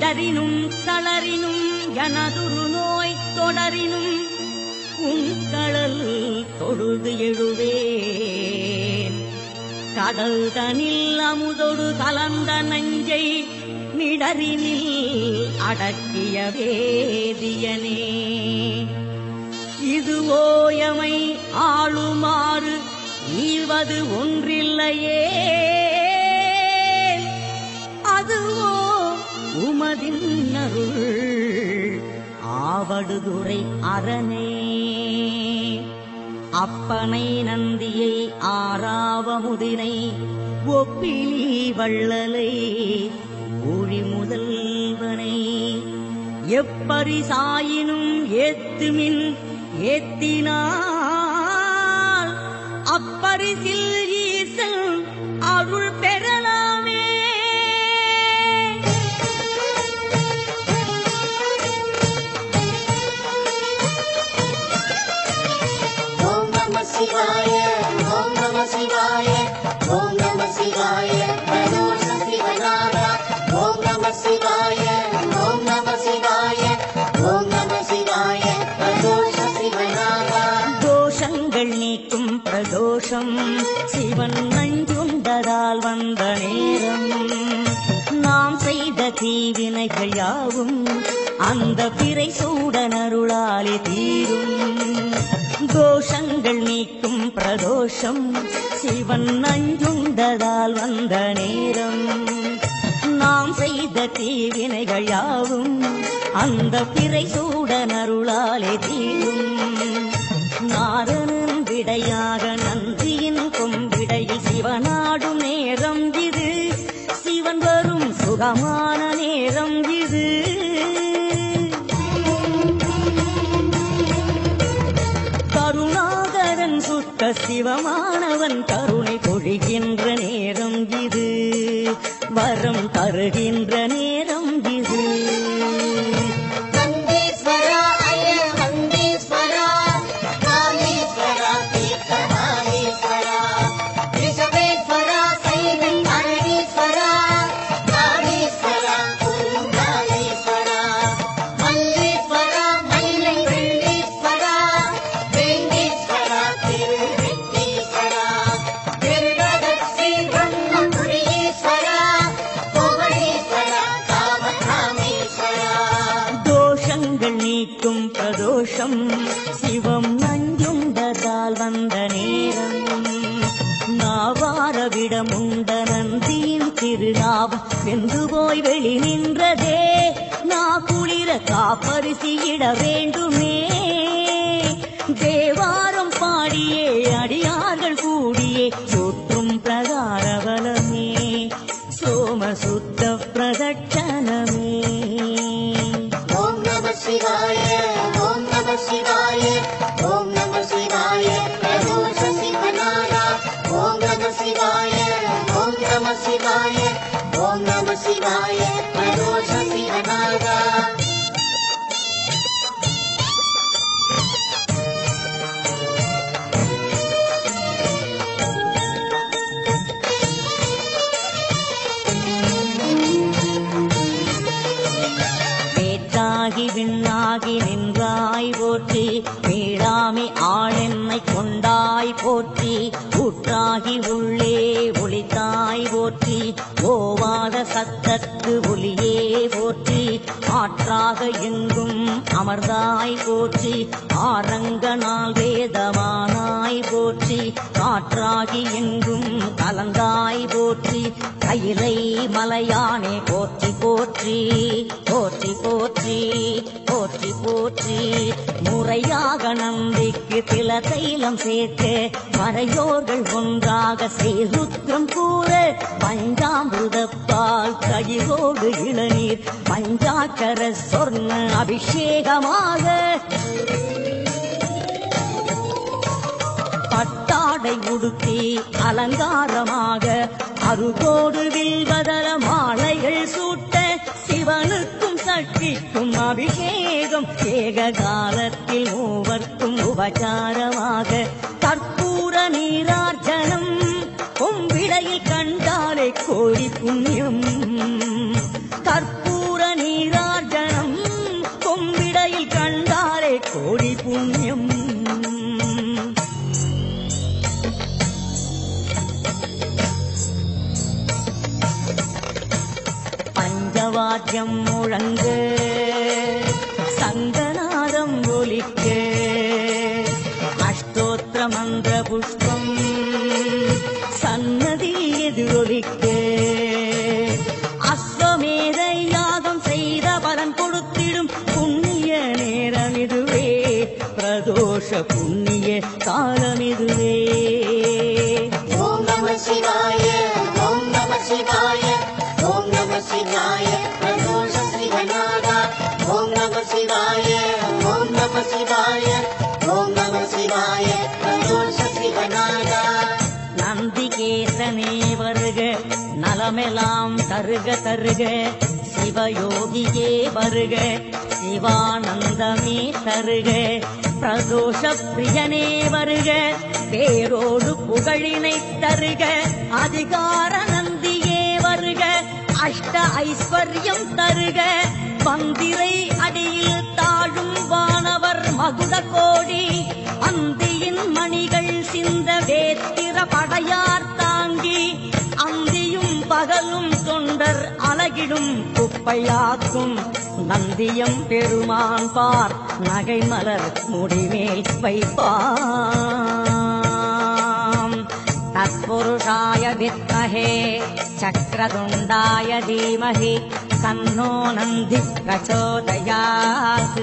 இடறினும் தளரினும் எனதுரு நோய் தொடரினும் உங்கடல் தொழுது எழுவேன். கடல் தனில் அமுதொடு கலந்த நஞ்சை நிடரினில் அடக்கிய வேதியனே. இது ஓயமை ஆளுமாறு ஈவது ஒன்றில்லையே. ஆவடுதுறை அரணே. அப்பனை நந்தியை ஆறாவமுதினை ஒப்பிலி வள்ளலை ஒழி முதல்வனை. எப்பரிசாயினும் ஏத்துமின் ஏத்தினால் அப்பரிசில் நேரம். நாம் செய்த தீவினைகள் யாவும் அந்த பிறை சூடனருளாலே தீரும். தோஷங்கள் நீக்கும் பிரதோஷம் சிவன் நஞ்சுண்டதால் வந்த நேரம். நாம் செய்த தீவினைகள் யாவும் அந்த பிறை சூடனருளாலே தீரும். நாரணன் விடையாக நந்தியின் கொம்பிடையில் சிவனாடும் நேரம் சுகமான நேரம் இது. கருணாகரன் சுத்த சிவமானவன் கருணை பொழிகின்ற நேரம் இது. வரம் தருகின்ற நேரம் நேரம் சிவம் நஞ்சுண்டதால் வந்த நேரம். நாவாரவிடம் உண்ட நந்தியின் திருநாவம் வென்று போய் வெளி நின்றதே. நா குளிர காப்பரிசியிட வேண்டுமே. தேவாரம் பாடியே அடியார்கள் கூடியே சுற்றும் பிரகாரவலமே சோமசுத்த பிரதட்சணமே. ஓம் நம சிவாய. விண்ணாகி நின்றாய் போற்றி. மீளாமை ஆளென்னை கொண்டாய் போற்றி. ஊற்றாகி உள்ளே ஓவாத சத்தத்து ஒளியே போற்றி ஆற்றாக எங்கும் அமர்ந்தாய் போற்றி ஆரங்கனால் வேதமானாய் போற்றி காற்றாகி எங்கும் கலந்தாய் போற்றி கையிலை மலையானே போற்றி போற்றி போற்றி போற்றி போற்றி போற்றி. முறையாக நந்திக்கு தில தைலம் சேர்க்க மறையோர்கள் ஒன்றாக செய்துத்திரம் கூற பஞ்சாமிருதப்பால் கழிவோடு இளநீர் பஞ்சாக்கர சொர்ண அபிஷேகமாக. பட்டாடை உடுத்தி அலங்காரமாக அருகோடு வில்வதர மாலைகள் சூட்ட சிவனுக்கும் சக்திக்கும் அபிஷேகம். ஏக காலத்தில் மூவர்க்கும் உபச்சாரமாக கற்பூர கோடி புண்ணியம். கற்பூர நீராட்டனம் கொம்பிடையில் கண்டாலே கோடி புண்ணியம். பஞ்சவாத்தியம் முழங்கு சங்கநாதம் ஒலிக்கு அஷ்டோத்திர மந்திர புஷ்பம் சன்னதி எதிரொலிக்கு. பிரதோஷ புண்ணிய காலம் இதுவே ஓம் நம சிவாய ஓம் நம சிவாய ஓம் நம சிவாய பிரதோஷ சிவநாதா. ஓம் நம சிவாய ஓம் நம சிவாய ஓம் நம சிவாய பிரதோஷ சிவநாதா. நந்திகேசனே வருக நலமெல்லாம் தருக தருக. சிவயோகியே வருக சிவானந்தமே தருக. பிரதோஷ பிரியனே வருக பேரோடு புகழினை தருக அதிகார நந்தியே வருக அஷ்ட ஐஸ்வர்யம் தருக. பந்திரை அடியில் தாழும் வானவர் மகுட கோடி அந்தியின் மணிகள் சிந்த வேத்திர படையா நெஞ்சிலும் குப்பையாக்கும் நந்தியம் பெருமான் பார் நகை மலர் முடிமேல் வைப்பாம். தற்புருஷாய வித்மகே சக்கரதுண்டாய தீமகி தன்னோ நந்தி பிரச்சோதயாத்